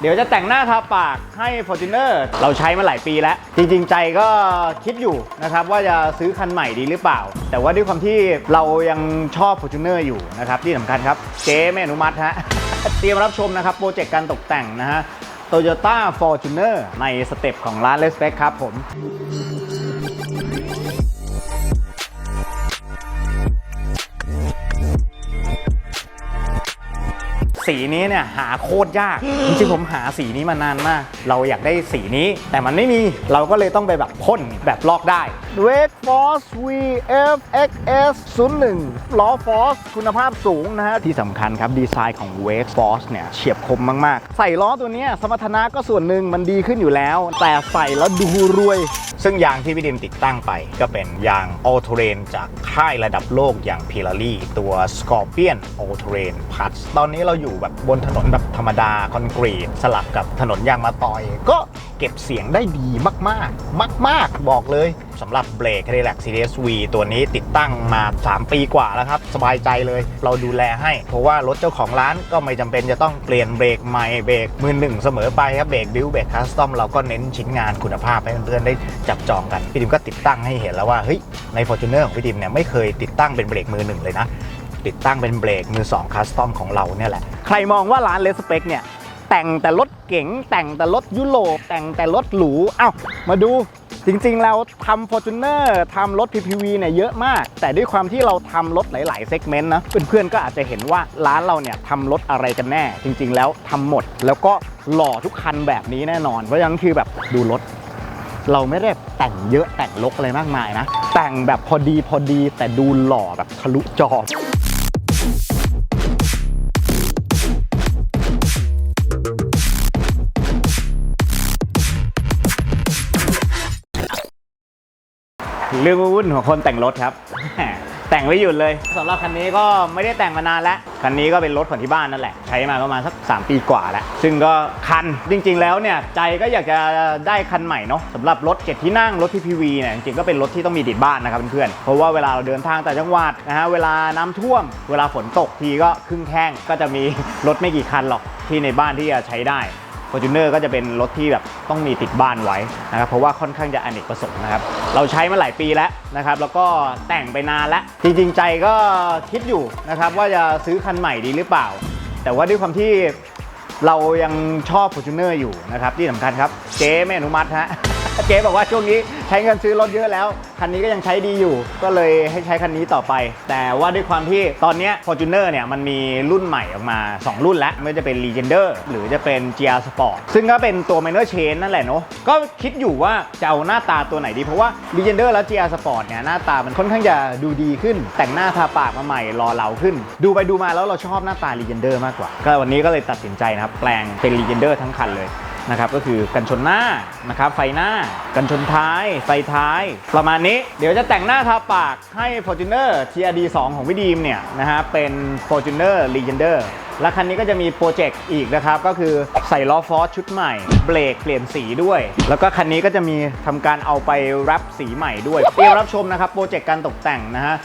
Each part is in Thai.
เดี๋ยวจะแต่งหน้าทาปากให้ Fortuner เราใช้มาหลายปีแล้ว จริงๆ ใจก็คิดอยู่นะครับว่าจะซื้อคันใหม่ดีหรือเปล่า แต่ว่าด้วยความที่เรายังชอบ Fortuner อยู่นะครับที่สำคัญครับ เจ๊ไม่อนุมัติฮะ เตรียมรับชมนะครับ โปรเจกต์การตกแต่งนะฮะ Toyota Fortuner ในสเต็ปของร้าน Respect ครับผม สีนี้เนี่ยหาโคตรยาก จริงๆผมหาสีนี้มานานมาก เราอยากได้สีนี้ แต่มันไม่มีเราก็เลยต้องไปแบบพ่นแบบลอกได้ Wake Force VFXS 01ล้อ Force คุณภาพสูงนะฮะ ที่สำคัญครับ ดีไซน์ของ Wake Force เนี่ยเฉียบคมมาก ๆ ใส่ล้อตัวนี้สมรรถนะก็ส่วนหนึ่งมันดีขึ้นอยู่แล้ว แต่ใส่แล้วดูรวย ซึ่งยางที่พี่ดิมติดตั้งไป ก็เป็นยาง All Terrain จากค่ายระดับโลกอย่าง Pirelli ตัว Scorpion All Terrain Plus ตอนนี้เราอยู่แบบบนถนนแบบธรรมดาคอนกรีตสลับกับถนนยางมาตอย ก็เก็บเสียงได้ดีมากๆ มาก ๆ บอกเลยสำหรับเบรก Cadillac Series V ตัวนี้ติดตั้งมา 3 ปีกว่าแล้วครับ สบายใจเลย เราดูแลให้ เพราะว่ารถเจ้าของร้านก็ไม่จำเป็นจะต้องเปลี่ยนเบรกใหม่เบรกมือหนึ่งเสมอไปครับเบรกบิวเบรกคัสตอมเราก็เน้นชิ้นงานคุณภาพให้เพื่อนๆได้จับจองกัน พี่ดิมก็ติดตั้งให้เห็นแล้วว่าเฮ้ยใน Fortuner ของพี่ดิมเนี่ยไม่เคยติดตั้งเป็นเบรกมือหนึ่งเลยนะ ติดตั้งเป็นเบรกมือ2คัสตอมของเราเนี่ยแหละ ใครมองว่าร้านเลสเปคเนี่ย แต่งแต่รถเก๋งแต่งแต่รถยุโรปแต่งแต่รถหรูเอ้ามาดูจริงๆ เราทำ Fortuner ทำรถ PPV เนี่ยเยอะมาก แต่ด้วยความที่เราทำรถหลายๆเซกเมนต์นะเพื่อนๆ ก็อาจจะเห็นว่าร้านเราเนี่ยทำรถอะไรกันแน่ จริงๆ แล้วทำหมด แล้วก็หล่อทุกคันแบบนี้แน่นอน เพราะฉะนั้นคือแบบดูรถ เราไม่ได้แต่งเยอะแต่งลกอะไรมากมายนะ แต่งแบบพอดีพอดีแต่ดูหล่อแบบทะลุจอ เรื่องวุ่นของคนแต่งรถครับ แต่งไม่หยุดเลยสำหรับคันนี้ก็ไม่ได้แต่งมานานแล้ว คันนี้ก็เป็นรถของที่บ้านนั่นแหละ ใช้มาประมาณสัก 3 ปีกว่าแล้ว ซึ่งก็คันจริง ๆ แล้วเนี่ยใจก็อยากจะได้คันใหม่เนาะสำหรับรถเจ็ดที่นั่งรถ PPV เนี่ยจริงๆก็เป็นรถที่ต้องมีติดบ้านนะครับเพื่อนๆเพราะว่าเวลาเราเดินทางแต่จังหวัดนะฮะเวลาน้ำท่วม เวลาฝนตกทีก็ครึ่งแข้งก็จะมีรถไม่กี่คันหรอกที่ในบ้านที่จะใช้ได้ r t u n e r ก็จะเป็นรถที่แบบต้องมีติดบ้านไว้นะครับเพราะว่าค่อนข้างจะอเนกประสงค์นะครับเราใช้มาหลายปีแล้วนะครับแล้วก็แต่งไปนานแล้วจริงๆใจก็คิดอยู่นะครับว่าจะซื้อคันใหม่ดีหรือเปล่า แต่ว่าด้วยความที่เรายังชอบ f o r t u n e r อยู่นะครับที่สำคัญครับเจ๊ไม่อนุมัติฮะ เจ๊บอกว่าช่วงนี้ใช้เงินซื้อรถเยอะแล้ว คันนี้ก็ยังใช้ดีอยู่ ก็เลยให้ใช้คันนี้ต่อไป แต่ว่าด้วยความที่ตอนนี้ Fortuner เนี่ยมันมีรุ่นใหม่ออกมา 2 รุ่นแล้วไม่ว่าจะเป็น Legender หรือจะเป็น GR Sport ซึ่งก็เป็นตัว minor chain นั่นแหละเนาะก็คิดอยู่ว่าจะเอาหน้าตาตัวไหนดี เพราะว่า Legender และ GR Sport เนี่ยหน้าตามันค่อนข้างจะดูดีขึ้น แต่งหน้าทาปากมาใหม่รอเหลาขึ้น ดูไปดูมาแล้วเราชอบหน้าตา Legender มากกว่า ก็วันนี้ก็เลยตัดสินใจนะครับแปลงเป็น Legender ทั้งคันเลย นะครับก็คือกันชนหน้านะครับไฟหน้ากันชนท้าย ไฟท้าย ประมาณนี้ เดี๋ยวจะแต่งหน้าทาปากให้ Fortuner TRD 2 ของพี่ดีมเนี่ยนะฮะเป็น Fortuner Legender และคันนี้ก็จะมีโปรเจกต์อีกนะครับ ก็คือใส่ล้อฟอสชุดใหม่ เบรกเปลี่ยนสีด้วย แล้วก็คันนี้ก็จะมีทำการเอาไปแรปสีใหม่ด้วยเตรียมรับชมนะครับโปรเจกต์การตกแต่งนะฮะ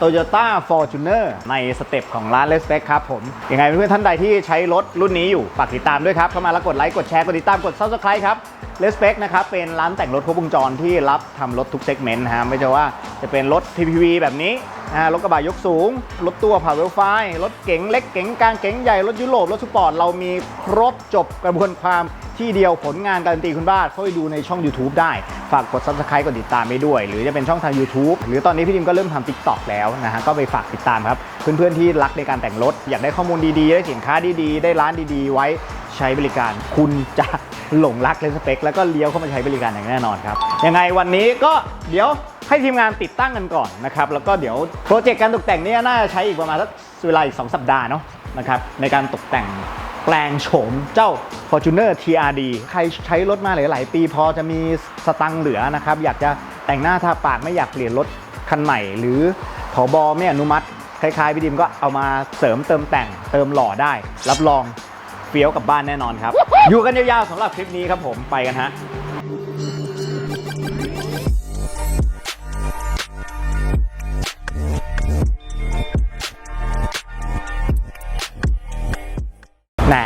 Toyota Fortuner ในสเต็ปของร้านเลสเ e ็กครับผม ยังไงเพื่อนๆท่านใดที่ใช้รถรุ่นนี้อยู่ฝากติดตามด้วยครับ เข้ามาแล้วกดไลค์ กดแชร์ กดติดตาม กด Subscribe ครับ Respect นะครับเป็นร้านแต่งรถครบวงจรที่รับทำรถทุกเซกเมนต์นะฮะไม่ใช่ว่าจะเป็นรถ PPV แบบนี้นะรถกระบะยกสูง รถตัวผ่าเวลไฟรถเก๋งเล็กเก๋งกลางเก๋งใหญ่ รถยุโรป รถสปอร์ต เรามีครบจบกระบวนความที่เดียวผลงานการันตีคุณบ้านเข้าไปดูในช่อง YouTube ได้ ฝากกด Subscribe กดติดตามไปด้วย หรือจะเป็นช่องทาง YouTube หรือตอนนี้พี่ดิมก็เริ่มทำ TikTok แล้วนะฮะก็ไปฝากติดตามครับ เพื่อนๆที่รักในการแต่งรถ อยากได้ข้อมูลดีๆ ได้สินค้าดีๆ ได้ร้านดีๆ ไว้ ใช้บริการ คุณจะหลงรักเลนสเปคแล้วก็เลี้ยวเข้ามาใช้บริการอย่างแน่นอนครับ ยังไงวันนี้ก็เดี๋ยวให้ทีมงานติดตั้งกันก่อนนะครับ แล้วก็เดี๋ยวโปรเจกต์การตกแต่งนี้น่าจะใช้อีกประมาณสักเวลาอีก2สัปดาห์เนาะนะครับในการตกแต่งแปลงโฉมเจ้า Fortuner TRD ใครใช้รถมาหลาย ๆ ปีพอจะมีสตังค์เหลือนะครับ อยากจะแต่งหน้าทาปากไม่อยากเปลี่ยนรถคันใหม่ หรือผอบอไม่อนุมัติคล้าย ๆ พี่ดิมก็เอามาเสริมเติมแต่งเติมหล่อได้ รับรอง เฟี้ยวกลับบ้านแน่นอนครับ อยู่กันยาวๆสำหรับคลิปนี้ครับผมไปกันฮะน่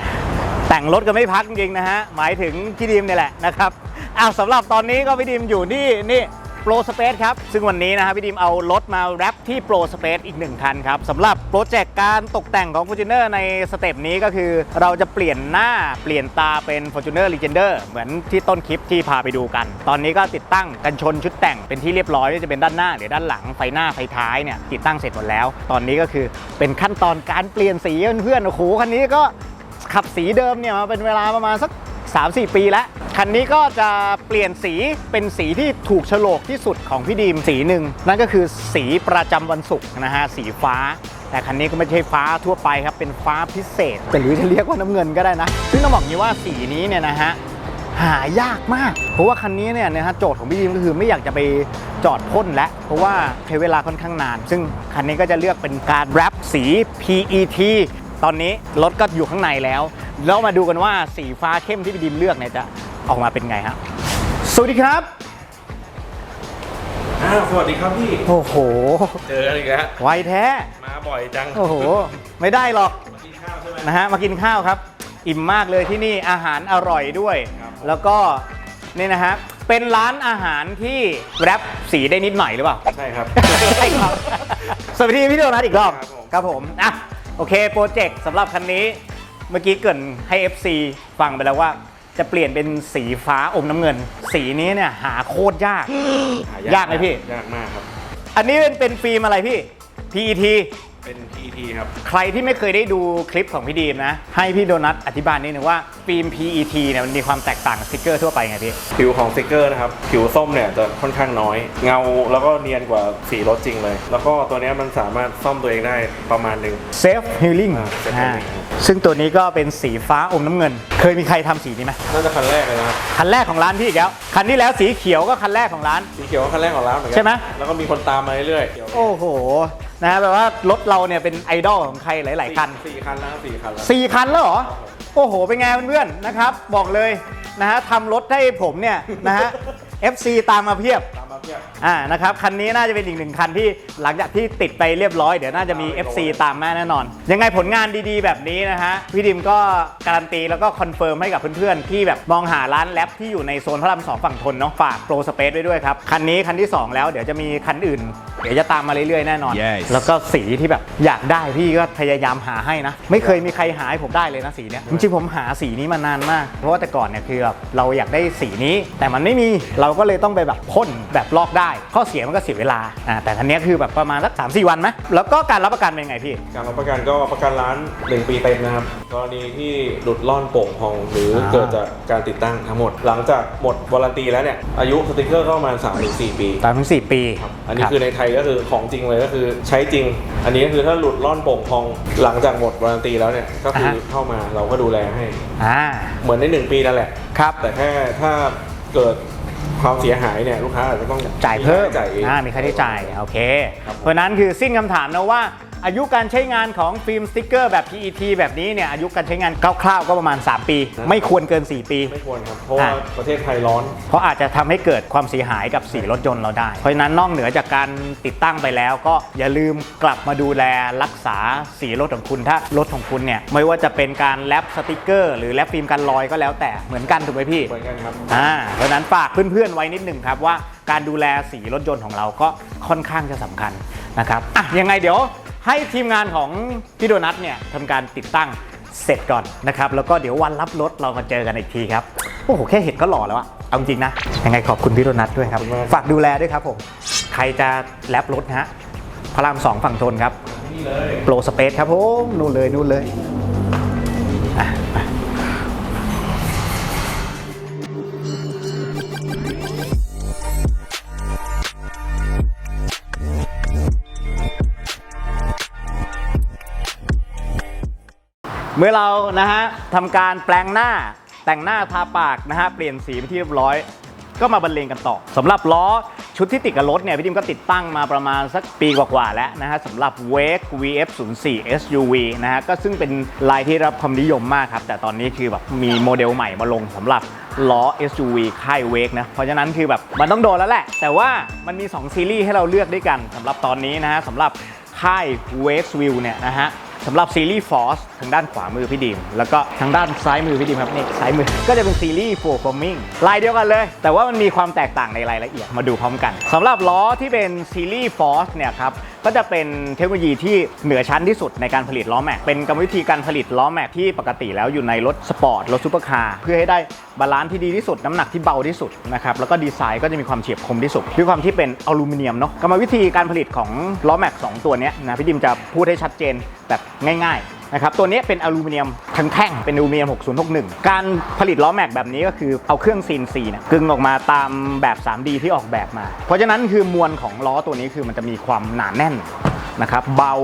แต่งงรถกันไม่พักจริงๆนะฮะ หมายถึงพี่ดีมเนี่ยแหละนะครับอ้าวสำหรับตอนนี้ก็พี่ดีมอยู่ที่นี่ โปรสเปซครับ ซึ่งวันนี้นะฮะพี่ดีมเอารถมาแรปที่โปรสเปซอีกหนึ่งคันครับสำหรับโปรเจกต์การตกแต่งของ f o r t u n e r ในสเต็ปนี้ก็คือ เราจะเปลี่ยนหน้าเปลี่ยนตาเป็น Fortuner Legender เหมือนที่ต้นคลิปที่พาไปดูกัน ตอนนี้ก็ติดตั้งกันชนชุดแต่งเป็นที่เรียบร้อยไม่จะเป็นด้านหน้าหรือด้านหลังไฟหน้าไฟท้ายเนี่ยติดตั้งเสร็จหมดแล้ว ตอนนี้ก็คือเป็นขั้นตอนการเปลี่ยนสีเพื่อนๆโอ้โหคันนี้ก็ขับสีเดิมเนี่ยมาเป็นเวลาประมาณสัก 3-4 ปีแล้ว คันนี้ก็จะเปลี่ยนสีเป็นสีที่ถูกโฉลกที่สุดของพี่ดีมสีหนึ่ง นั่นก็คือสีประจำวันศุกร์นะฮะ สีฟ้า แต่คันนี้ก็ไม่ใช่ฟ้าทั่วไปครับ เป็นฟ้าพิเศษ แต่หรือจะเรียกว่าน้ำเงินก็ได้นะ ซึ่งต้องบอกอย่างนี้ว่าสีนี้เนี่ยนะฮะหายากมาก เพราะว่าคันนี้เนี่ยนะฮะโจทย์ของพี่ดีมก็คือไม่อยากจะไปจอดพ่นแล้วเพราะว่าใช้เวลาค่อนข้างนาน ซึ่งคันนี้ก็จะเลือกเป็นการแรปสี PET ตอนนี้รถก็อยู่ข้างในแล้ว แล้วมาดูกันว่าสีฟ้าเข้มที่พี่ดิมเลือกเนี่ยจะออกมาเป็นไงครับสวัสดีครับ อ้าวสวัสดีครับพี่ โอ้โห เจอกันอีกแล้ว ไวแท้ มาบ่อยจังโอ้โห ไม่ได้หรอกมากินข้าวใช่ไหม นะฮะมากินข้าวครับ อิ่มมากเลยที่นี่อาหารอร่อยด้วย ครับแล้วก็นี่นะฮะเป็นร้านอาหารที่แรปสีได้นิดหน่อยหรือเปล่า ใช่ครับ ใช่ครับ สวัสดีพี่โดนัทอีกรอบครับผม ครับผมอะ โอเคโปรเจกต์สำหรับคันนี้เมื่อกี้เกรินให้ FC ฟังไปแล้วว่า จะเปลี่ยนเป็นสีฟ้าอมน้ำเงิน สีนี้เนี่ยหาโคตรยากหายากไหมพี่ ยากมากครับ อันนี้เป็นเป็นฟิล์มอะไรพี่ PET เป็น PET ครับ ใครที่ไม่เคยได้ดูคลิปของพี่ดีมนะ ให้พี่โดนัทอธิบายนิดนึงว่าฟิล์ม PET เนี่ยมันมีความแตกต่างกับสติกเกอร์ทั่วไปไงพี่ ผิวของสติกเกอร์นะครับ ผิวส้มเนี่ยจะค่อนข้างน้อย เงาแล้วก็เนียนกว่าสีรถจริงเลย แล้วก็ตัวเนี้ยมันสามารถซ่อมตัวเองได้ประมาณหนึ่ง Safe Healing อ่า Safe อ่า Healing ครับซึ่งตัวนี้ก็เป็นสีฟ้าอมน้ำเงิน เคยมีใครทำสีนี้ไหมน่าจะคันแรกเลยนะครับคันแรกของร้านพี่อีกแล้วคันที่แล้วสีเขียวก็คันแรกของร้าน สีเขียวก็คันแรกของร้านเหมือนกัใช่ไหม แล้วก็มีคนตามมาเรื่อยๆ โอ้โห นะฮะแบบว่ารถเราเนี่ยเป็นไอดอลของใครหลาย ๆ คัน สี่คันแล้วสี่คันแล้ว4 คันแล้วเหรอ โอ้โห เป็นไงเพื่อนๆนะครับ บอกเลยนะฮะทำรถให้ผมเนี่ยนะฮะ FC ตามมาเพียบ ตามมาเพียบ อ่านะครับคันนี้น่าจะเป็นอีกหนึ่งคันที่หลังจากที่ติดไปเรียบร้อยเดี๋ยวน่าจะมี FC ตามมาแน่นอน ยังไงผลงานดีๆ แบบนี้นะฮะพี่ดิมก็การันตีแล้วก็คอนเฟิร์มให้กับเพื่อนๆ ที่แบบมองหาร้านแรปที่อยู่ในโซนพระรามสองฝั่งทนเนาะฝากโปรสเปซไว้ด้วยครับ คันนี้คันที่ 2 แล้วเดี๋ยวจะมีคันอื่น เดี๋ยวจะตามมาเรื่อยๆแน่นอน Yes แล้วก็สีที่แบบอยากได้พี่ก็พยายามหาให้นะ ไม่เคยมีใครหาให้ผมได้เลยนะสีเนี้ยจริงๆผมหาสีนี้มานานมาก เพราะว่าแต่ก่อนเนี่ยคือแบบเราอยากได้สีนี้ แต่มันไม่มีเราก็เลยต้องไปแบบพ่นแบบลอกได้ ข้อเสียมันก็เสียเวลาอ่าแต่คันเนี้ยคือแบบประมาณสักสามสี่วันไหมแล้วก็การรับประกันเป็นไงพี่ การรับประกันก็ประกันร้าน1ปีเต็มนะครับกรณีที่หลุดล่อนโป่งพองหรืออาเกิดจากการติดตั้งทั้งหมด หลังจากหมดวารันตีแล้วเนี่ยอายุสติกเกอร์ก็ประมาณ3-4ถึง4ปี ตามถึงสี่ปีครับ อันนี้คือในไทยก็คือของจริงเลยก็คือใช้จริง อันนี้ก็คือถ้าหลุดล่อนโป่งพองหลังจากหมดวารันตีแล้วเนี่ยก็คืออาฮะเข้ามาเราก็ดูแลให้ อ่า เหมือนใน 1 ปีนั่นแหละ ครับ แต่แค่ถ้าเกิด ความเสียหายเนี่ยลูกค้าอาจจะต้องจ่ายเพิ่มจ่ายเอง อ่ามีค่าใช้จ่าย โอเคครับผมเพราะฉะนั้นคือสิ้นคำถามนะว่า อายุการใช้งานของฟิล์มสติ๊กเกอร์แบบ PET แบบนี้เนี่ยอายุการใช้งานคร่าวๆก็ประมาณ 3 ปี ไม่ควรเกิน 4 ปี ไม่ควรครับ เพราะว่าอ่าประเทศไทยร้อน เพราะอาจจะทำให้เกิดความเสียหายกับสีรถยนต์เราได้ เพราะฉะนั้นนอกเหนือจากการติดตั้งไปแล้ว ก็อย่าลืมกลับมาดูแลรักษาสีรถของคุณ ถ้ารถของคุณเนี่ยไม่ว่าจะเป็นการแลปสติกเกอร์หรือแลปฟิล์มกันรอยก็แล้วแต่เหมือนกันถูกไหมพี่เหมือนกันครับอ่าเพราะฉะนั้นฝากเพื่อนๆไว้นิดหนึ่งครับว่าการดูแลสีรถยนต์ของเราก็ค่อนข้างจะสำคัญนะครับอะยังไงเดี๋ยว ให้ทีมงานของพี่โดนัทเนี่ยทำการติดตั้งเสร็จก่อนนะครับ แล้วก็เดี๋ยววันรับรถเรามาเจอกันอีกทีครับ โอ้โห แค่เห็นก็หล่อแล้วอะเอาจริงนะ ยังไงขอบคุณพี่โดนัทด้วยครับขอบคุณมากฝากดูแลด้วยครับผม ใครจะแลบรถนะฮะ พระรามสองฝั่งทนครับนี่เลยโปรสเปซครับผม นู่นเลยนู่นเลยอะ เมื่อเรานะฮะทำการแปลงหน้าแต่งหน้าทาปากนะฮะเปลี่ยนสีเป็นที่เรียบร้อย ก็มาบรรเลงกันต่อสำหรับล้อชุดที่ติดกับรถเนี่ยพี่ดิมก็ติดตั้งมาประมาณสักปีกว่าๆแล้วนะฮะสำหรับ Wake VF04 SUV นะฮะก็ซึ่งเป็นลายที่รับความนิยมมากครับ แต่ตอนนี้คือแบบมีโมเดลใหม่มาลงสำหรับล้อ SUV ค่าย Wake นะเพราะฉะนั้นคือแบบมันต้องโดนแล้วแหละ แต่ว่ามันมี 2 ซีรีส์ให้เราเลือกด้วยกันสำหรับตอนนี้นะฮะสำหรับค่าย Wake View เนี่ยนะฮะ สำหรับซีรีส์ Force ทางด้านขวามือพี่ดิมแล้วก็ทางด้านซ้ายมือพี่ดิมครับนี่ซ้ายมือ ก็จะเป็นซีรีส์ Four Forming ลายเดียวกันเลย แต่ว่ามันมีความแตกต่างในรายละเอียดมาดูพร้อมกันสำหรับล้อที่เป็นซีรีส์ Force เนี่ยครับ ก็จะเป็นเทคโนโลยีที่เหนือชั้นที่สุดในการผลิตล้อแม็ก เป็นกรรมวิธีการผลิตล้อแม็กที่ปกติแล้วอยู่ในรถสปอร์ต รถซูเปอร์คาร์ เพื่อให้ได้บาลานซ์ที่ดีที่สุด น้ำหนักที่เบาที่สุดนะครับ แล้วก็ดีไซน์ก็จะมีความเฉียบคมที่สุด ด้วยความที่เป็นอลูมิเนียมเนาะ กรรมวิธีการผลิตของล้อแม็กสองตัวนี้นะพี่ดิมจะพูดให้ชัดเจนแบบง่าย ๆ นะครับตัวนี้เป็นอลูมิเนียมทั้งแท่งเป็นอลูมิเนียม 6061 การผลิตล้อแม็กแบบนี้ก็คือเอาเครื่อง CNC เนี่ยกึงออกมาตามแบบ 3D ที่ออกแบบมา เพราะฉะนั้นคือมวลของล้อตัวนี้คือมันจะมีความหนาแน่นนะครับเบา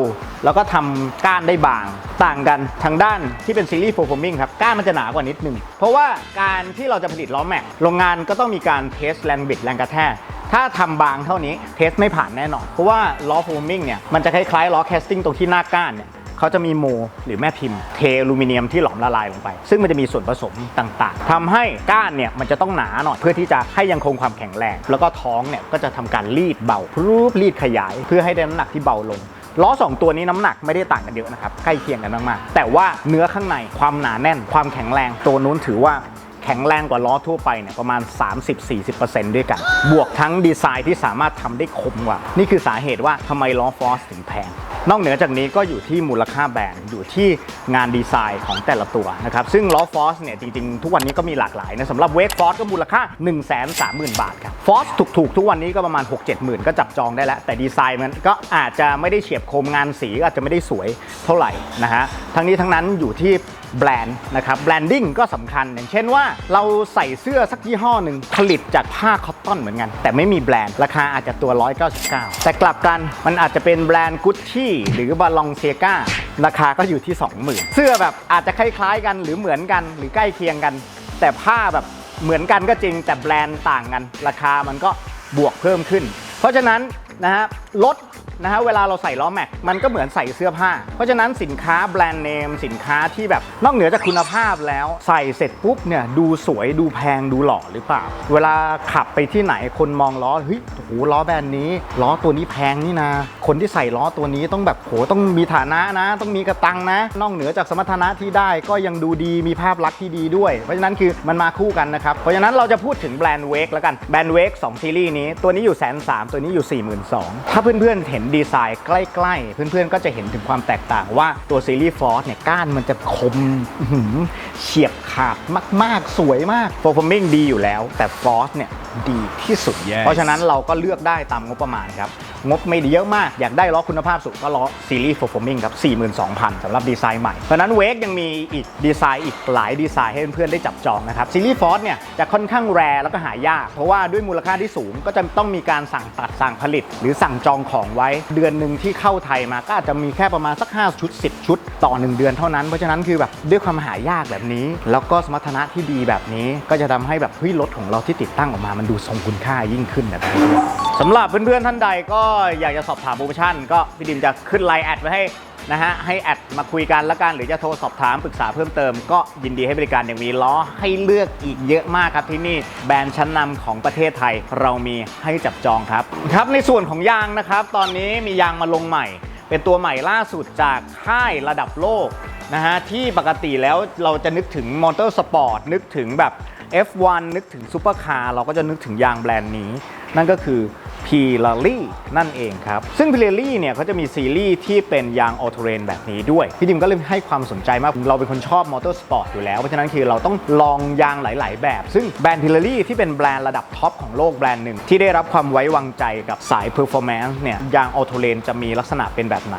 แล้วก็ทำก้านได้บางต่างกันทางด้านที่เป็นซีรีส์โฟร์ฟอร์มิงครับก้านมันจะหนากว่านิดนึง เพราะว่าการที่เราจะผลิตล้อแม็กโรงงานก็ต้องมีการเทสแรงบิดแรงกระแทกถ้าทำบางเท่านี้เทสไม่ผ่านแน่นอน เพราะว่าล้อโฟร์มิงเนี่ยมันจะคล้ายๆล้อแคสติ้งตรงที่หน้าก้านเนี่ย เขาจะมีโมหรือแม่พิมพ์เทอลูมิเนียมที่หลอมละลายลงไป ซึ่งมันจะมีส่วนผสมต่างๆทำให้ก้านเนี่ยมันจะต้องหนาหน่อยเพื่อที่จะให้ยังคงความแข็งแรง แล้วก็ท้องเนี่ยก็จะทำการรีดเบาพรูปรีดขยาย เพื่อให้ได้น้ำหนักที่เบาลงล้อ 2 ตัวนี้น้ำหนักไม่ได้ต่างกันเยอะนะครับใกล้เคียงกันมากๆแต่ว่าเนื้อข้างในความหนาแน่น ความแข็งแรงตัวนู้นถือว่าแข็งแรงกว่าล้อทั่วไปเนี่ยประมาณ 30-40%ด้วยกัน บวกทั้งดีไซน์ที่สามารถทำได้คมกว่า นี่คือสาเหตุว่าทำไมล้อฟอสถึงแพง นอกเหนือจากนี้ก็อยู่ที่มูลค่าแบรนด์อยู่ที่งานดีไซน์ของแต่ละตัวนะครับ ซึ่งล้อฟอสเนี่ยจริงๆ ทุกวันนี้ก็มีหลากหลายนะสำหรับเวกฟอสก็มูลค่า 1 3 0 0 0 0 บาทครับฟอสถูกๆ ทุกวันนี้ก็ประมาณ 6 7หมื่นก็จับจองได้แล้ว แต่ดีไซน์มันก็อาจจะไม่ได้เฉียบคมงานสีอาจจะไม่ได้สวยเท่าไหร่นะฮะทั้งนี้ทั้งนั้นอยู่ที่แบรนด์นะครับแบรนดิ้งก็สำคัญ อย่างเช่นว่าเราใส่เสื้อสักยี่ห้อหนึ่งผลิตจากผ้าคอตตอนเหมือนกัน แต่ไม่มีแบรนด์ ราคาอาจจะตัว 199 แต่กลับกันมันอาจจะเป็นแบรนด์กุชชี่หรือบาลองเซียก้าราคาก็อยู่ที่ 20,000 เสื้อแบบอาจจะคล้ายๆกันหรือเหมือนกันหรือใกล้เคียงกัน แต่ผ้าแบบเหมือนกันก็จริง แต่แบรนด์ต่างกัน ราคามันก็บวกเพิ่มขึ้น เพราะฉะนั้นนะฮะรถ นะฮะเวลาเราใส่ล้อแม็กมันก็เหมือนใส่เสื้อผ้า เพราะฉะนั้นสินค้าแบรนด์เนมสินค้าที่แบบนอกเหนือจากคุณภาพแล้ว ใส่เสร็จปุ๊บเนี่ยดูสวยดูแพงดูหล่อหรือเปล่า เวลาขับไปที่ไหนคนมองล้อเฮ้ยโหล้อแบรนด์นี้ ล้อตัวนี้แพงนี่นะ คนที่ใส่ล้อตัวนี้ต้องแบบโหต้องมีฐานะนะ ต้องมีกระตังนะ นอกเหนือจากสมรรถนะที่ได้ก็ยังดูดีมีภาพลักษณ์ที่ดีด้วย เพราะฉะนั้นคือมันมาคู่กันนะครับเพราะฉะนั้นเราจะพูดถึงแบรนด์เวกแล้วกันแบรนด์เวกสองซีรีส์นี้ตัวนี้อยู่แสนสามตัวนี้อยู่4 2 0 0 0ถ้าเพื่อนๆเห็นดีไซน์ใกล้ๆ เพื่อนๆ ก็จะเห็นถึงความแตกต่างว่าตัวซีรีส์ฟอร์สเนี่ยก้านมันจะคมอื้อหือเฉียบขาดมากๆ สวยมากโฟร์ฟอร์มิงดีอยู่แล้ว แต่ฟอร์สเนี่ยดีที่สุด Yes เพราะฉะนั้นเราก็เลือกได้ตามงบประมาณครับงบไม่ได้เยอะมาก อยากได้ล้อคุณภาพสูงก็ล้อซีรีส์ Performing ครับ 42,000สำหรับดีไซน์ใหม่ เพราะนั้นเวกยังมีอีกดีไซน์อีกหลายดีไซน์ให้เพื่อนๆได้จับจองนะครับซีรีส์ฟอร์เนี่ยจะค่อนข้างแรแล้วก็หายาก เพราะว่าด้วยมูลค่าที่สูงก็จะต้องมีการสั่งตัดสั่งผลิต หรือสั่งจองของไว้ เดือนหนึ่งที่เข้าไทยมาก็อาจจะมีแค่ประมาณสัก5ชุด 10 ชุด ต่อ 1 เดือนเท่านั้นเพราะฉะนั้นคือแบบด้วยความหายากแบบนี้ แล้วก็สมรรถนะที่ดีแบบนี้ ก็จะทำให้แบบเฮ้ยรถของเราที่ติดตั้งออกมามันดูทรงคุณค่ายิ่งขึ้นนะครับสำหรับเพื่อนๆท่านใดก็อยากจะสอบถามโปรโมชั่น ก็พี่ดิมจะขึ้นไลน์แอดไว้ให้นะฮะให้แอดมาคุยกันละกันหรือจะโทรสอบถามปรึกษาเพิ่มเติมก็ยินดีให้บริการอย่างมีล้อให้เลือกอีกเยอะมากครับที่นี่แบรนด์ชั้นนำของประเทศไทยเรามีให้จับจองครับครับในส่วนของยางนะครับ ตอนนี้มียางมาลงใหม่ เป็นตัวใหม่ล่าสุดจากค่ายระดับโลกนะฮะที่ปกติแล้วเราจะนึกถึงมอเตอร์สปอร์ตนึกถึงแบบ F1 นึกถึงซูเปอร์คาร์เราก็จะนึกถึงยางแบรนด์นี้ นั่นก็คือ p i l a r i นั่นเองครับ ซึ่ง p i l a r i เนี่ยเขาจะมีซีรีส์ที่เป็นยางออโตเรนแบบนี้ด้วย พี่ดิมก็เลยให้ความสนใจมาก เราเป็นคนชอบมอเตอร์สปอร์ตอยู่แล้ว เพราะฉะนั้นคือเราต้องลองยางหลาย ๆ แบบ ซึ่งแบรนด์ p i l a r i ที่เป็นแบรนด์ระดับท็อปของโลกแบรนด์หนึ่ง ที่ได้รับความไว้วางใจกับสาย Performance เนี่ยยางออโตเรนจะมีลักษณะเป็นแบบไหน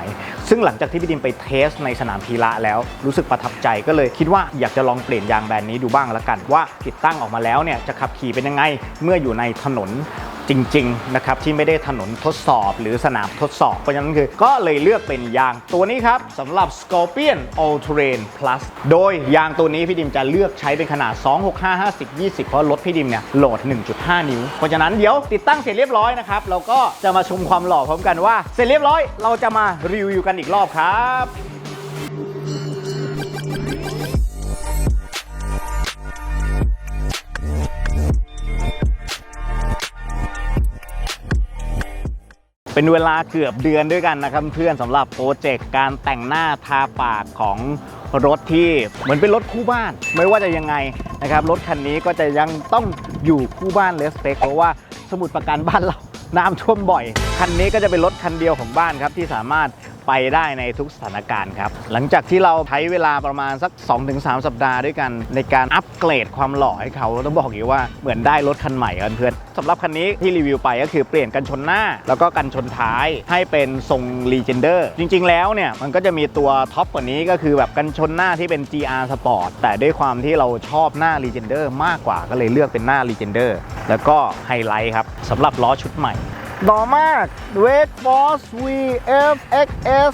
ซึ่งหลังจากที่พี่ดิมไปเทสในสนามพีระแล้วรู้สึกประทับใจก็เลยคิดว่าอยากจะลองเปลี่ยนยางแบรนด์นี้ดูบ้างละกันว่าติดตั้งออกมาแล้วเนี่ยจะขับขี่เป็นยังไงเมื่ออยู่ในถนน จริงๆนะครับที่ไม่ได้ถนนทดสอบหรือสนามทดสอบ เพราะฉะนั้นคือก็เลยเลือกเป็นยางตัวนี้ครับสำหรับ Scorpion All Terrain Plus โดยยางตัวนี้พี่ดิมจะเลือกใช้เป็นขนาด 265 50 20 เพราะรถพี่ดิมเนี่ยโหลด 1.5 นิ้ว เพราะฉะนั้นเดี๋ยวติดตั้งเสร็จเรียบร้อยนะครับเราก็จะมาชมความหล่อพร้อมกันว่า เสร็จเรียบร้อยเราจะมารีวิวกันอีกรอบครับ เป็นเวลาเกือบเดือนด้วยกันนะครับเพื่อนสำหรับโปรเจกต์การแต่งหน้าทาปากของรถที่เหมือนเป็นรถคู่บ้าน ไม่ว่าจะยังไงนะครับรถคันนี้ก็จะยังต้องอยู่คู่บ้านเลสเปกเพราะว่าสมุดประกันบ้านเราน้ำท่วมบ่อย คันนี้ก็จะเป็นรถคันเดียวของบ้านครับที่สามารถ ไปได้ในทุกสถานการณ์ครับ หลังจากที่เราใช้เวลาประมาณสัก 2-3 สัปดาห์ด้วยกันในการอัปเกรดความหล่อให้เขาต้องบอกอย่างว่าเหมือนได้รถคันใหม่กันเพื่อนสำหรับคันนี้ที่รีวิวไปก็คือเปลี่ยนกันชนหน้า แล้วก็กันชนท้ายให้เป็นทรง Legender จริง ๆ แล้วเนี่ยมันก็จะมีตัวท็อปกว่านี้ก็คือแบบกันชนหน้าที่เป็น GR Sport แต่ด้วยความที่เราชอบหน้า Legender มากกว่าก็เลยเลือกเป็นหน้า Legender แล้วก็ไฮไลท์ครับสำหรับล้อชุดใหม่ ต่อมาก Wake Force VFXS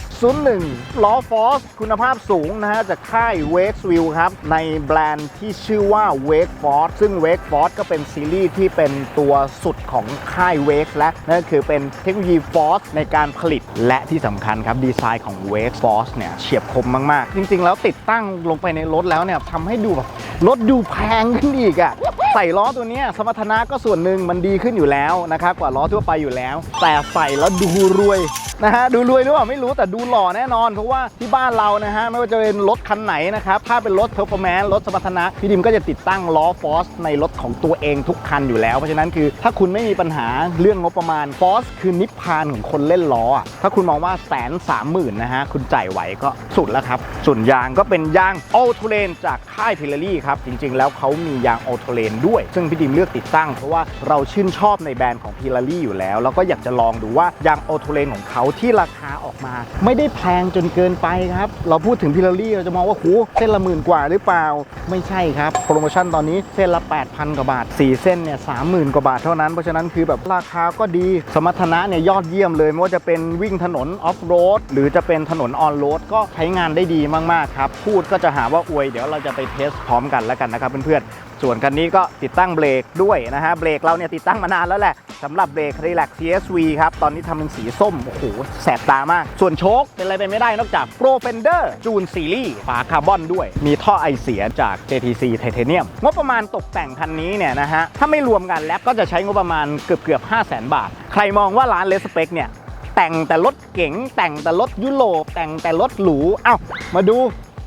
01ล้อ Force คุณภาพสูงนะฮะ จากค่าย Wake View ครับ ในแบรนด์ที่ชื่อว่า Wake Force ซึ่ง Wake Force ก็เป็นซีรีส์ที่เป็นตัวสุดของค่าย Wake และนั่นคือเป็นเทคโนโลยี Force ในการผลิตและที่สำคัญครับ ดีไซน์ของ Wake Force เนี่ยเฉียบคมมาก ๆ จริง ๆ แล้วติดตั้งลงไปในรถแล้วเนี่ยทำให้ดูแบบรถดูแพงขึ้นอีกอะ ใส่ล้อตัวนี้สมรรถนะก็ส่วนหนึ่งมันดีขึ้นอยู่แล้วนะครับกว่าล้อทั่วไปอยู่แล้ว แต่ใส่แล้วดูรวยนะฮะดูรวยหรือเปล่าไม่รู้แต่ดูหล่อแน่นอน เพราะว่าที่บ้านเรานะฮะไม่ว่าจะเป็นรถคันไหนนะครับถ้าเป็นรถเพอร์ฟอร์แมนซ์รถสมรรถนะพี่ดิมก็จะติดตั้งล้อฟอสในรถของตัวเองทุกคันอยู่แล้ว เพราะฉะนั้นคือถ้าคุณไม่มีปัญหาเรื่องงบประมาณฟอสคือนิพพานของคนเล่นล้อถ้าคุณมองว่าแสนสามหมื่นนะฮะคุณจ่ายไหวก็สุดแล้วครับส่วนยางก็เป็นยางโอทูเลนจากค่ายพิลลรี่ครับจริงๆ แล้วเขามียางโอทูเลนด้วย ซึ่งพี่ดิมเลือกติดตั้ง เพราะว่าเราชื่นชอบในแบรนด์ของพิลลรี่อยู่แล้ว แล้วก็อยากจะลองดูว่ายางโอโทเลนของเขาที่ราคาออกมา ไม่ได้แพงจนเกินไปครับ เราพูดถึงพิลลรี่เราจะมองว่าโหเส้นละหมื่นกว่าหรือเปล่า ไม่ใช่ครับ โปรโมชั่นตอนนี้เส้นละ 8,000 กว่าบาท 4 เส้นเนี่ย30,000กว่าบาทเท่านั้น เพราะฉะนั้นคือแบบราคาก็ดี สมรรถนะเนี่ยยอดเยี่ยมเลยไม่ว่าจะเป็นวิ่งถนนออฟโรดหรือจะเป็นถนนออนโรดก็ใช้งานได้ดีมากๆครับ พูดก็จะหาว่าอวย เดี๋ยวเราจะไปเทสพร้อมกันแล้วกันนะครับเพื่อนๆส่วนคันนี้ก็ติดตั้งเบรกด้วยนะฮะเบรกเราเนี่ยติดตั้งมานานแล้วแหละสำหรับเบรก Relax CSV ครับ ตอนนี้ทำเป็นสีส้ม โอ้โห แสบตามาก ส่วนโชคเป็นอะไรไปไม่ได้นอกจาก Pro Fender จูนซีรีส์ฝาคาร์บอนด้วย มีท่อไอเสียจาก JTC Titanium งบประมาณตกแต่งคันนี้เนี่ยนะฮะ ถ้าไม่รวมกันแล้วก็จะใช้งบประมาณเกือบเกือบ5 0 0 0 0 0 บาท ใครมองว่าร้านเลสเปกเนี่ยแต่งแต่รถเก๋งแต่งแต่รถยุโรปแต่งแต่รถหรู เอ้ามาดู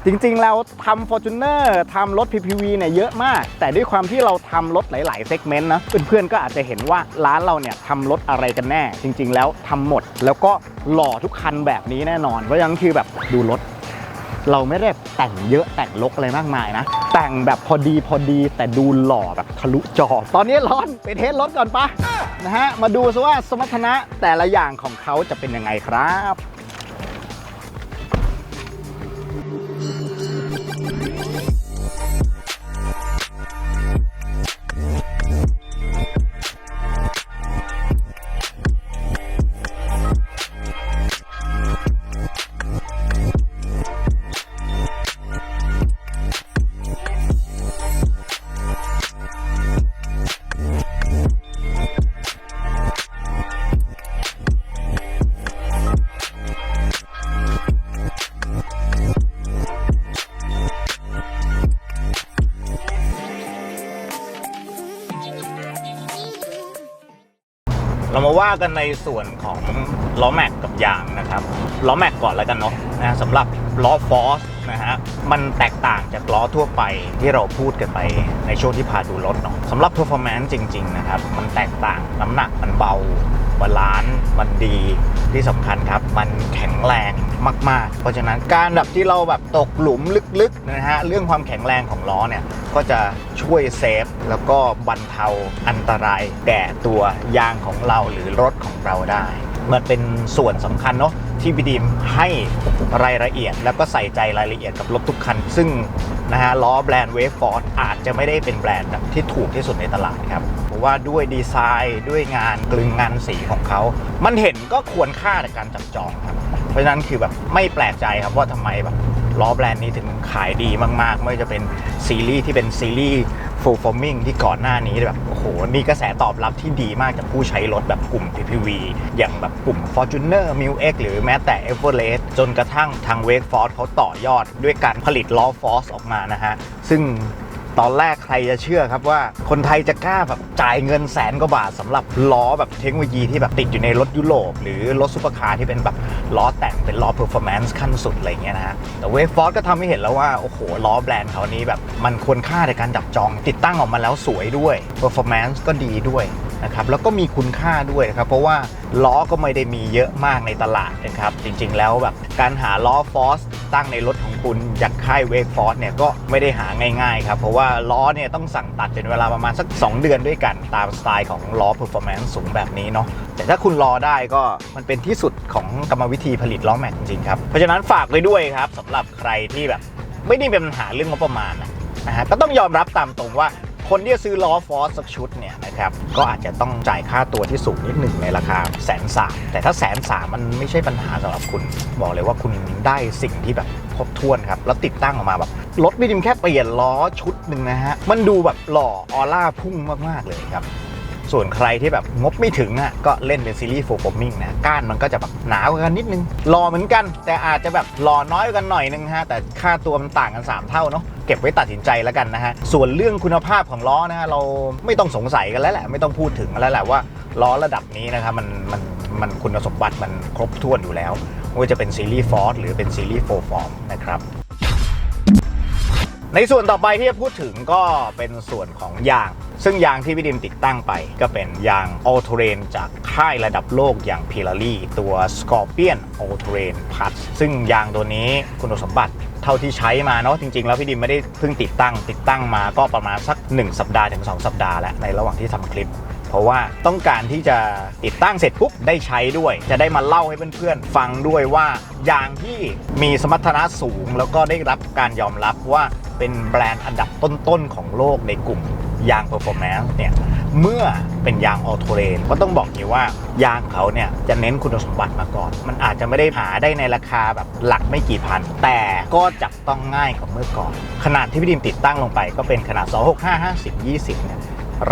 จริงๆ เราทำ Fortuner ทำรถ PPV เนี่ยเยอะมาก แต่ด้วยความที่เราทำรถหลายๆเซกเมนต์นะเพื่อนๆ ก็อาจจะเห็นว่าร้านเราเนี่ยทำรถอะไรกันแน่ จริง ๆ แล้วทำหมด แล้วก็หล่อทุกคันแบบนี้แน่นอน เพราะฉะนั้นคือแบบดูรถ เราไม่ได้แต่งเยอะแต่งลกอะไรมากมายนะ แต่งแบบพอดีพอดีแต่ดูหล่อแบบทะลุจอ ตอนนี้ร้อนไปเทสรถก่อนปะนะฮะมาดูซิว่าสมรรถนะแต่ละอย่างของเขาจะเป็นยังไงครับ ว่ากันในส่วนของล้อแม็กกับยางนะครับล้อแม็กก่อนแล้วกันเนาะนะสำหรับล้อฟอสนะฮะมันแตกต่างจากล้อทั่วไปที่เราพูดกันไปในช่วงที่พาดูรถเนาะสำหรับ performance จริง ๆ นะครับ มันแตกต่างน้ำหนักมันเบาบาลานซ์มันดีที่สำคัญครับ มันแข็งแรง มาก ๆ เพราะฉะนั้นการแบบที่เราแบบตกหลุมลึกๆนะฮะเรื่องความแข็งแรงของล้อเนี่ยก็จะช่วยเซฟแล้วก็บรรเทาอันตรายแก่ตัวยางของเราหรือรถของเราได้ มันเป็นส่วนสำคัญเนาะที่พี่ดีมให้รายละเอียด แล้วก็ใส่ใจรายละเอียดกับรถทุกคัน ซึ่งนะฮะล้อแบรนด์เวฟฟอร์ดอาจจะไม่ได้เป็นแบรนด์แบบที่ถูกที่สุดในตลาดครับเพราะว่าด้วยดีไซน์ด้วยงานกลึงงานสีของเขา มันเห็นก็ควรค่าในการจับจองครับ ราะฉะนั้นคือแบบไม่แปลกใจครับว่าทำไมแบบล้อแบรนด์นี้ถึงขายดีมาก ๆ ไม่ว่าจะเป็นซีรีส์ที่เป็นซีรีส์ full forming ที่ก่อนหน้านี้แบบโอ้โหมีกระแสตอบรับที่ดีมากจากผู้ใช้รถแบบกลุ่ม PPV อย่างแบบกลุ่ม Fortuner m i l X หรือแม้แต่ Everest จนกระทั่งทาง Wake Force เขาต่อยอดด้วยการผลิตล้อ Force ออกมานะฮะ ซึ่ง ตอนแรกใครจะเชื่อครับว่าคนไทยจะกล้าแบบจ่ายเงินแสนกว่าบาทสำหรับล้อแบบเทคโนโลยีที่แบบติดอยู่ในรถยุโรปหรือรถซุปเปอร์คาร์ที่เป็นแบบล้อแต่งเป็นล้อเพอร์ฟอร์แมนซ์ขั้นสุดอะไรเงี้ยนะฮะแต่เวฟฟอร์ก็ทำให้เห็นแล้วว่า โอ้โห ล้อแบรนด์เขานี้แบบมันควรค่าในการจับจอง ติดตั้งออกมาแล้วสวยด้วยเพอร์ฟอร์แมนซ์ก็ดีด้วยนะครับแล้วก็มีคุณค่าด้วยนะครับ เพราะว่าล้อก็ไม่ได้มีเยอะมากในตลาดนะครับ จริงๆแล้วแบบการหาล้อฟอสตั้งในรถของ คุณจากค่ายเวฟฟอร์สเนี่ยก็ไม่ได้หาง่ายๆครับเพราะว่าล้อเนี่ยต้องสั่งตัดเป็นเวลาประมาณสัก 2 เดือนด้วยกันตามสไตล์ของล้อเพอร์ฟอร์แมนซ์สูงแบบนี้เนาะแต่ถ้าคุณรอได้ก็มันเป็นที่สุดของกรรมวิธีผลิตล้อแม็กจริงๆครับเพราะฉะนั้นฝากไว้ด้วยครับสำหรับใครที่แบบไม่ได้เป็นปัญหาเรื่องงบประมาณนะฮะก็ต้องยอมรับตามตรงว่า คนที่จะซื้อล้อฟอสสักชุดเนี่ยนะครับก็อาจจะต้องจ่ายค่าตัวที่สูงนิดหนึ่งในราคาแสนสามแต่ถ้าแสนสามมันไม่ใช่ปัญหาสำหรับคุณ บอกเลยว่าคุณได้สิ่งที่แบบครบถ้วนครับ แล้วติดตั้งออกมาแบบรถไม่ดิมแค่เปลี่ยนล้อชุดหนึ่งนะฮะมันดูแบบหล่อออร่าพุ่งมากๆเลยครับ ส่วนใครที่แบบงบไม่ถึงอะก็เล่นเป็นซีรีส์โฟร์ฟอร์มิงนะก้านมันก็จะแบบหนากว่ากันนิดนึงรอเหมือนกัน แต่อาจจะแบบรอน้อยกว่ากันหน่อยนึงฮะแต่ค่าตัวมันต่างกัน 3 เท่าเนาะเก็บไว้ตัดสินใจแล้วกันนะฮะส่วนเรื่องคุณภาพของล้อนะฮะเราไม่ต้องสงสัยกันแล้วแหละไม่ต้องพูดถึงกันแล้วแหละว่าล้อระดับนี้นะครับมันมันมันคุณสมบัติมันครบถ้วนอยู่แล้วไม่ว่าจะเป็นซีรีส์ฟอร์หรือเป็นซีรีส์โฟร์ฟอร์มนะครับ ในส่วนต่อไปที่จะพูดถึงก็เป็นส่วนของยาง ซึ่งยางที่พี่ดิมติดตั้งไป ก็เป็นยาง All Terrain จากค่ายระดับโลกอย่าง Pirelli ตัว Scorpion a l Terrain Plus ซึ่งยางตัวนี้คุณสมบัติเท่าที่ใช้มาเนาะจริง ๆ แล้วพี่ดิมไม่ได้เพิ่งติดตั้ง ติดตั้งมาก็ประมาณสัก 1 สัปดาห์ถึง 2 สัปดาห์แล้วในระหว่างที่ทำคลิป เพราะว่าต้องการที่จะติดตั้งเสร็จปุ๊บได้ใช้ด้วย จะได้มาเล่าให้เพื่อนๆฟังด้วยว่ายางที่มีสมรรถนะสูง แล้วก็ได้รับการยอมรับว่าเป็นแบรนด์อันดับต้นๆของโลกในกลุ่มยาง performance เนี่ยเมื่อเป็นยางออโตเรนก็ต้องบอกอย่ว่ายางเขาเนี่ยจะเน้นคุณสมบัติมาก่อน มันอาจจะไม่ได้หาได้ในราคาแบบหลักไม่กี่พัน แต่ก็จับต้องง่ายกว่าเมื่อก่อน ขนาดที่พี่ดิมติดตั้งลงไปก็เป็นขนาด 265 50 20เนี่ย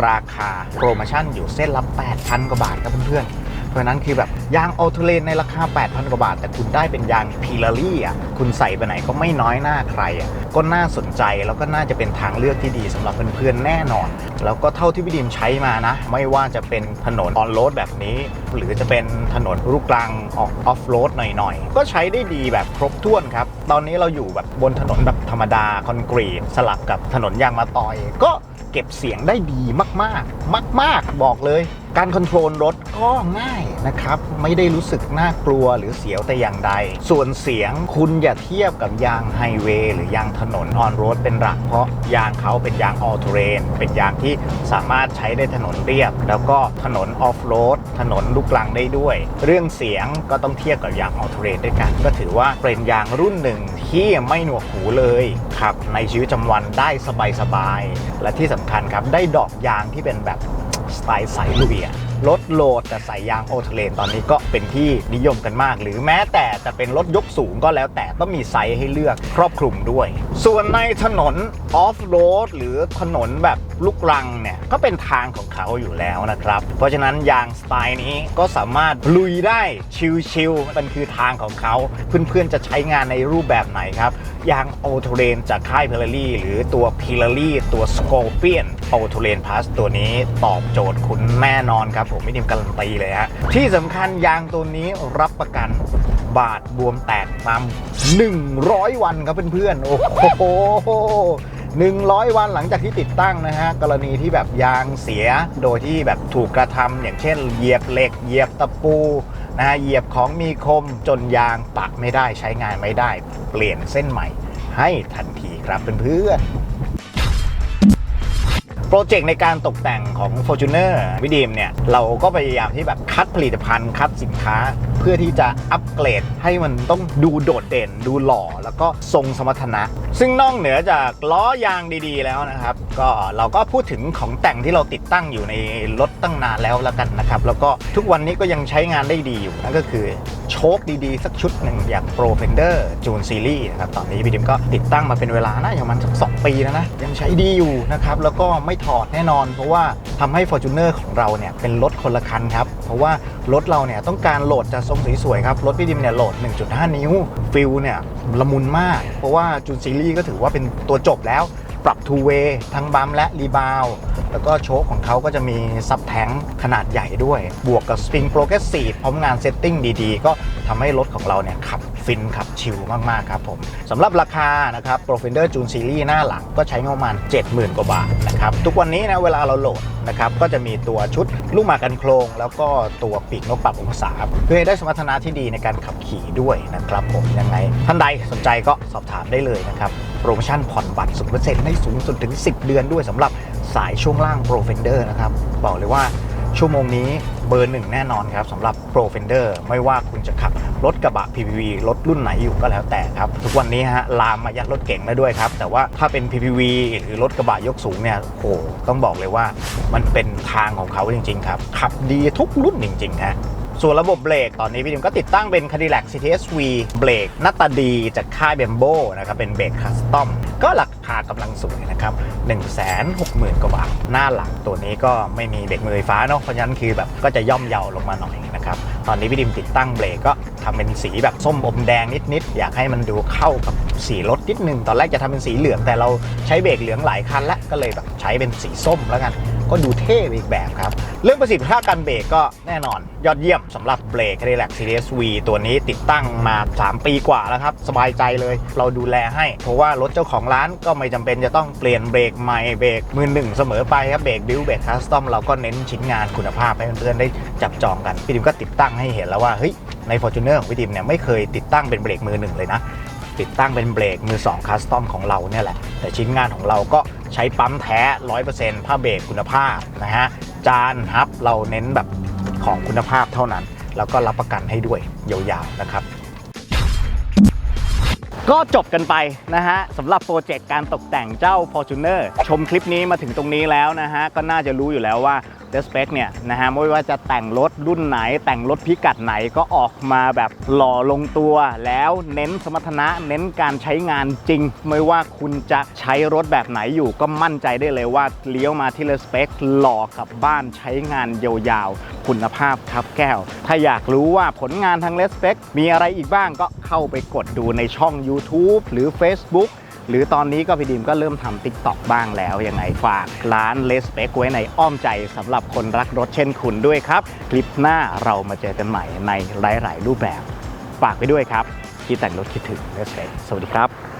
ราคาโปรโมชั่นอยู่เส้นละ 8,000 กว่าบาทครับเพื่อนๆ เพราะนั้นคือแบบยางออโตเลนในราคา 8,000 กว่าบาท แต่คุณได้เป็นยางพีลารี่อะคุณใส่ไปไหนก็ไม่น้อยหน้าใครอะก็น่าสนใจแล้วก็น่าจะเป็นทางเลือกที่ดีสำหรับเพื่อนๆแน่นอน แล้วก็เท่าที่พี่ดิมใช้มานะ ไม่ว่าจะเป็นถนนออนโรดแบบนี้ หรือจะเป็นถนนลูกลางออกออฟโรดหน่อยๆ ก็ใช้ได้ดีแบบครบถ้วนครับ ตอนนี้เราอยู่แบบบนถนนแบบธรรมดาคอนกรีตสลับกับถนนยางมาตอยก็ เก็บเสียงได้ดีมากๆ มาก ๆ บอกเลย การคอนโทรลรถก็ง่ายนะครับ ไม่ได้รู้สึกน่ากลัวหรือเสียวแต่อย่างใด ส่วนเสียงคุณอย่าเทียบกับยางไฮเวย์หรือยางถนนออนโรดเป็นหลักเพราะยางเขาเป็นยางออ t เ r รนเป็นยางที่สามารถใช้ได้ถนนเรียบ แล้วก็ถนนออฟโรดถนนลูกลังได้ด้วย เรื่องเสียงก็ต้องเทียบกับยางออ t เ r รนด้วยกัน ก็ถือว่าเป็นยางรุ่นหนึ่งที่ไม่หนวกหูเลยขับในชีวิตประจำวันได้สบายๆและที่สำคัญครับได้ดอกยางที่เป็นแบบ สไตล์สายลุยอะรถโหลดแต่ใส่ยางโอเทเลนตอนนี้ก็เป็นที่นิยมกันมาก หรือแม้แต่จะเป็นรถยกสูงก็แล้วแต่ต้องมีไซส์ให้เลือกครอบคลุมด้วย ส่วนในถนนออฟโรดหรือถนนแบบลูกรังเนี่ยก็เป็นทางของเขาอยู่แล้วนะครับ เพราะฉะนั้นยางสไตล์นี้ก็สามารถลุยได้ชิลๆมันคือทางของเขา เพื่อนๆจะใช้งานในรูปแบบไหนครับยางโอทเรนจากค่ายเพลลี่หรือตัวพิลลี่ตัวสโคเปียนโอทเรนพ u สตัวนี้ตอบโจทย์คุณแน่นอนครับผมไม่ดิมการันตีเลยฮะที่สำคัญยางตัวนี้รับประกันบาดบวมแตกตาม100 วันครับเพื่อนๆโอ้โห100 วันหลังจากที่ติดตั้งนะฮะกรณีที่แบบยางเสียโดยที่แบบถูกกระทำอย่างเช่น เหยียบเหล็ก เหยียบตะปูนะฮะเหยียบของมีคมจนยางปักไม่ได้ใช้งานไม่ได้ เปลี่ยนเส้นใหม่ให้ทันทีครับเพื่อนๆ โปรเจกต์ในการตกแต่งของ Fortuner วิดีมเนี่ย เราก็พยายามที่แบบคัดผลิตภัณฑ์ คัดสินค้า เพื่อที่จะอัปเกรดให้มันต้องดูโดดเด่น ดูหล่อ แล้วก็ทรงสมรรถนะ ซึ่งนอกเหนือจากล้อยางดีๆแล้วนะครับ ก็เราก็พูดถึงของแต่งที่เราติดตั้งอยู่ในรถตั้งนานแล้วแล้วกันนะครับ แล้วก็ทุกวันนี้ก็ยังใช้งานได้ดีอยู่นั่นก็คือโชคดีๆ สักชุดหนึ่งอย่าง Pro Fender June Series นะครับตอนนี้พี่ดิมก็ติดตั้งมาเป็นเวลาน่าจะประมาณสัก2ปีแล้วนะยังใช้ดีอยู่นะครับแล้วก็ไม่ถอดแน่นอน เพราะว่าทำให้ Fortuner ของเราเนี่ยเป็นรถคนละคันครับ เพราะว่ารถเราเนี่ยต้องการโหลดจะทรงสวยๆครับ รถพี่ดิมเนี่ยโหลด 1.5 นิ้วฟิลเนี่ยละมุนมาก เพราะว่า June Series ก็ถือว่าเป็นตัวจบแล้ว ปรับทูเวย์ทั้งบัมและรีบาวแล้วก็โชคของเขาก็จะมีซับแทงขนาดใหญ่ด้วย บวกกับสปริงโปรเกรสซีฟพร้อมงานเซตติ้งดีๆ ก็ทำให้รถของเราเนี่ยขับ ฟินขับชิลมาก ๆ ครับผมสำหรับราคานะครับ Profender June Series หน้าหลังก็ใช้งบประมาณ 70,000 กว่าบาทนะครับ ทุกวันนี้นะเวลาเราโหลดนะครับก็จะมีตัวชุดลูกหมากกันโครง แล้วก็ตัวปีกนกปรับองศา เพื่อให้ได้สมรรถนะที่ดีในการขับขี่ด้วยนะครับผมยังไง ท่านใดสนใจก็สอบถามได้เลยนะครับ โปรโมชั่นผ่อนบัตร0%ได้สูงสุดถึง 10 เดือนด้วยสำหรับสายช่วงล่าง Pro Fender นะครับบอกเลยว่า ชั่วโมงนี้เบอร์หนึ่งแน่นอนครับสำหรับ Pro Fender ไม่ว่าคุณจะขับรถกระบะ PPV รถรุ่นไหนอยู่ก็แล้วแต่ครับ ทุกวันนี้ฮะลามมายัดรถเก่งได้ด้วยครับ แต่ว่าถ้าเป็น PPV หรือรถกระบะยกสูงเนี่ยโหต้องบอกเลยว่ามันเป็นทางของเขาจริงๆครับ ขับดีทุกรุ่นจริงๆฮะ ส่วนระบบเบรกตอนนี้พี่ดิมก็ติดตั้งเป็น Cadillac CTS-V เบรกหน้าตาดีจากค่ายเบมโบนะครับเป็นเบรกคัสตอมก็ราคากำลังสวยนะครับ 160,000 กว่าบาท หน้าหลังตัวนี้ก็ไม่มีเบรกมือไฟฟ้าเนาะเพราะฉะนั้นคือแบบก็จะย่อมเยาลงมาหน่อยนะครับตอนนี้พี่ดิมติดตั้งเบรกก็ทำเป็นสีแบบส้มอมแดงนิดๆอยากให้มันดูเข้ากับสีรถนิดนึงตอนแรกจะทำเป็นสีเหลืองแต่เราใช้เบรกเหลืองหลายคันแล้วก็เลยแบบใช้เป็นสีส้มแล้วกัน ก็ดูเท่อีกแบบครับ เรื่องประสิทธิภาพการเบรกก็แน่นอน ยอดเยี่ยมสำหรับเบรก Cadillac Series V ตัวนี้ติดตั้งมา 3 ปีกว่าแล้วครับ สบายใจเลยเราดูแลให้ เพราะว่ารถเจ้าของร้านก็ไม่จำเป็นจะต้องเปลี่ยนเบรกใหม่เบรกมือหนึ่งเสมอไปครับเบรกบิวเบรกคัสตอมเราก็เน้นชิ้นงานคุณภาพให้เพื่อนๆได้จับจองกันพี่ดิมก็ติดตั้งให้เห็นแล้วว่าเฮ้ยใน Fortuner ของพี่ดิมเนี่ยไม่เคยติดตั้งเป็นเบรกมือหนึ่งเลยนะ ติดตั้งเป็นเบรกมือ2คัสตอมของเราเนี่ยแหละ แต่ชิ้นงานของเราก็ใช้ปั๊มแท้ 100%ผ้าเบรกคุณภาพนะฮะ จานฮับเราเน้นแบบของคุณภาพเท่านั้น แล้วก็รับประกันให้ด้วยยาวๆนะครับก็จบกันไปนะฮะสำหรับโปรเจกต์การตกแต่งเจ้า Fortuner ชมคลิปนี้มาถึงตรงนี้แล้วนะฮะ ก็น่าจะรู้อยู่แล้วว่า d e s p e c เนี่ยนะฮะไม่ว่าจะแต่งรถรุ่นไหน แต่งรถพิกัดไหนก็ออกมาแบบหล่อลงตัว แล้วเน้นสมรรถนะเน้นการใช้งานจริง ไม่ว่าคุณจะใช้รถแบบไหนอยู่ก็มั่นใจได้เลยว่าเลี้ยวมาที่ r e s p e c หล่อกลับบ้านใช้งานยาวๆ คุณภาพครับแก้ว ถ้าอยากรู้ว่าผลงานทาง r e s p e c มีอะไรอีกบ้างก็เข้าไปกดดูในช่อง YouTube หรือ Facebook หรือตอนนี้ก็พี่ดิมก็เริ่มทำ t ิ k t o k บ้างแล้ว ยังไงฝากร้านเลสเปกไว้ในอ้อมใจสำหรับคนรักรถเช่นคุณด้วยครับ คลิปหน้าเรามาเจอกันใหม่ในหลาย ๆ รูปแบบ ฝากไปด้วยครับที่แต่งรถคิดถึงเลสเปกสวัสดีครับ